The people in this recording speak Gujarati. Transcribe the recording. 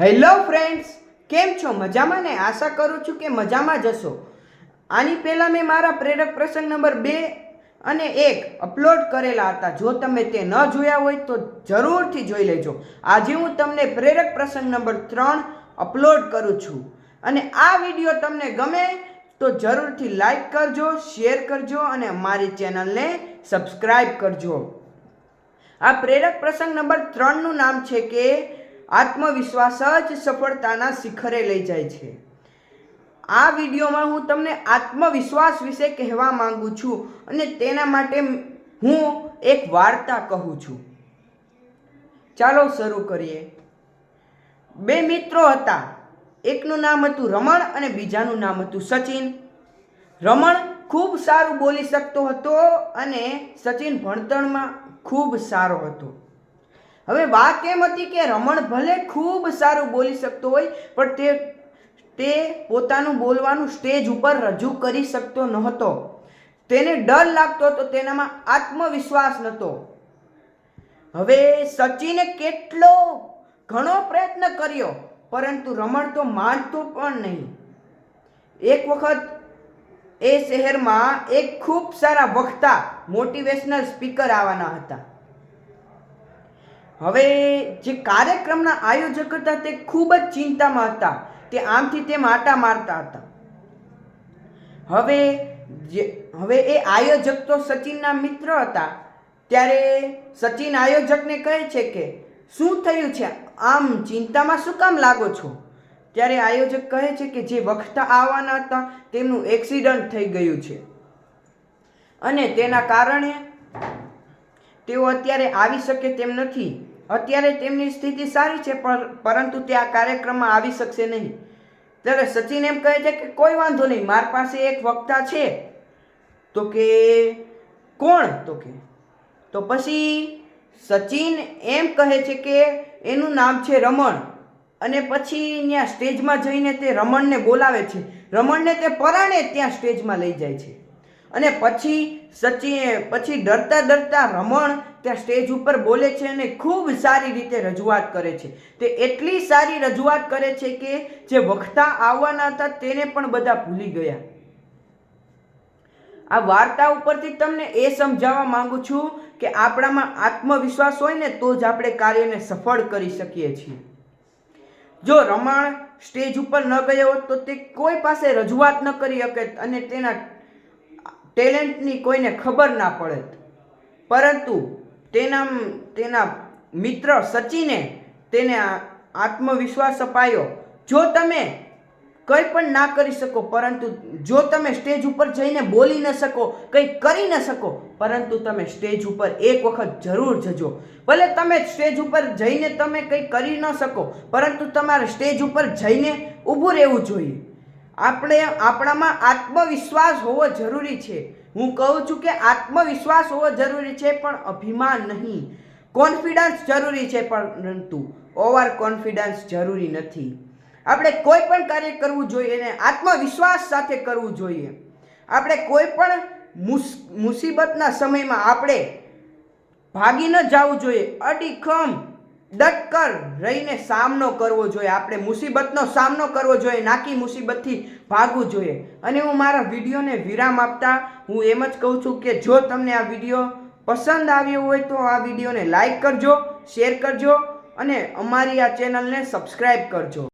હેલો ફ્રેન્ડ્સ, કેમ છો? મજામાં ને? આશા કરું છું કે મજામાં જશો આની પહેલાં મેં મારા પ્રેરક પ્રસંગ નંબર બે અને એક અપલોડ કરેલા હતા. જો તમે તે ન જોયા હોય તો જરૂરથી જોઈ લેજો. આજે હું તમને પ્રેરક પ્રસંગ નંબર ત્રણ અપલોડ કરું છું. અને આ વીડિયો તમને ગમે તો જરૂરથી લાઈક કરજો, શેર કરજો અને અમારી ચેનલને સબસ્ક્રાઈબ કરજો. આ પ્રેરક પ્રસંગ નંબર ત્રણનું નામ છે કે આત્મવિશ્વાસ જ સફળતાના શિખરે લઈ જાય છે. આ વિડીયોમાં હું તમને આત્મવિશ્વાસ વિશે કહેવા માંગુ છું અને તેના માટે હું એક વાર્તા કહું છું. ચાલો શરૂ કરીએ. બે મિત્રો હતા. એકનું નામ હતું રમણ અને બીજાનું નામ હતું સચિન. રમણ ખૂબ સારું બોલી શકતો હતો અને સચિન ભણતરમાં ખૂબ સારો હતો. હવે વાત એમ હતી કે રમણ ભલે ખૂબ સારું બોલી શકતો હોય, પણ તે તે પોતાનું બોલવાનું સ્ટેજ ઉપર રજૂ કરી શકતો નહોતો. તેને ડર લાગતો હતો, તેનામાં આત્મવિશ્વાસ નહોતો. હવે સચિને કેટલો ઘણો પ્રયત્ન કર્યો, પરંતુ રમણ તો માનતો પણ નહીં. એક વખત એ શહેરમાં એક ખૂબ સારા વક્તા મોટિવેશનલ સ્પીકર આવવાના હતા. હવે જે કાર્યક્રમના આયોજક હતા તે ખૂબ જ ચિંતામાં હતા. તે આમથી તેમ આટા મારતા હતા. હવે જે, હવે એ આયોજક તો સચિનના મિત્ર હતા. ત્યારે સચિન આયોજકને કહે છે કે, શું થયું છે? આમ ચિંતામાં શું કામ લાગો છો? ત્યારે આયોજક કહે છે કે, જે વખતા આવવાના હતા, તેમનું એક્સિડન્ટ થઈ ગયું છે. અને તેના કારણે તેઓ અત્યારે આવી શકે તેમ નથી. અત્યારે તેમની સ્થિતિ સારી છે પણ પરંતુ તે આ કાર્યક્રમમાં આવી શકશે નહીં. ત્યારે સચિન એમ કહે છે કે કોઈ વાંધો નહીં, મારી પાસે એક વક્તા છે. તો કે, કોણ? તો કે, તો પછી સચિન એમ કહે છે કે એનું નામ છે રમણ. અને પછી ત્યાં સ્ટેજમાં જઈને તે રમણને બોલાવે છે. રમણને તે પરાણે ત્યાં સ્ટેજમાં લઈ જાય છે. અને પછી સચિન પછી ડરતા ડરતા રમણ ત્યાં સ્ટેજ ઉપર બોલે છે અને ખૂબ સારી રીતે રજૂઆત કરે છે. તે એટલી સારી રજૂઆત કરે છે કે જે વખતા આવવાના હતા તેને પણ બધા ભૂલી ગયા. આ વાર્તા ઉપરથી તમને એ સમજાવવા માંગુ છું કે આપણામાં આત્મવિશ્વાસ હોય ને તો જ આપણે કાર્યને સફળ કરી શકીએ છીએ. જો રમણ સ્ટેજ ઉપર ન ગયો તો તે કોઈ પાસે રજૂઆત ન કરી શકે અને તેના ટેલેન્ટની કોઈને ખબર ના પડે. પરંતુ તેના તેના મિત્ર સચિને તેને આત્મવિશ્વાસ અપાયો. જો તમે કંઈ પણ ના કરી શકો, પરંતુ જો તમે સ્ટેજ ઉપર જઈને બોલી ન શકો, કંઈ કરી ન શકો, પરંતુ તમે સ્ટેજ ઉપર એક વખત જરૂર જજો. ભલે તમે સ્ટેજ ઉપર જઈને તમે કંઈ કરી ન શકો, પરંતુ તમારે સ્ટેજ ઉપર જઈને ઊભું રહેવું જોઈએ. આપણે આપણામાં આત્મવિશ્વાસ હોવો જરૂરી છે. હું કહું છું કે આત્મવિશ્વાસ હોવો જરૂરી છે, પણ અભિમાન નહીં. કોન્ફિડન્સ જરૂરી છે પરંતુ ઓવર કોન્ફિડન્સ જરૂરી નથી. આપણે કોઈ પણ કાર્ય કરવું જોઈએ અને આત્મવિશ્વાસ સાથે કરવું જોઈએ. આપણે કોઈ પણ મુસીબતના સમયમાં આપણે ભાગી ન જવું જોઈએ. અડીખમ ડટકર રહીને સામનો કરવો જોઈએ. આપણે મુસીબતનો સામનો કરવો જોઈએ, નાકી મુસીબતથી ભાગવું જોઈએ. અને હું મારા વિડીયોને વિરામ આપતા હું એમ જ કહું છું કે જો તમને આ વીડિયો પસંદ આવ્યો હોય તો આ વિડીયોને લાઈક કરજો, શેર કરજો અને અમારી આ ચેનલને સબસ્ક્રાઈબ કરજો.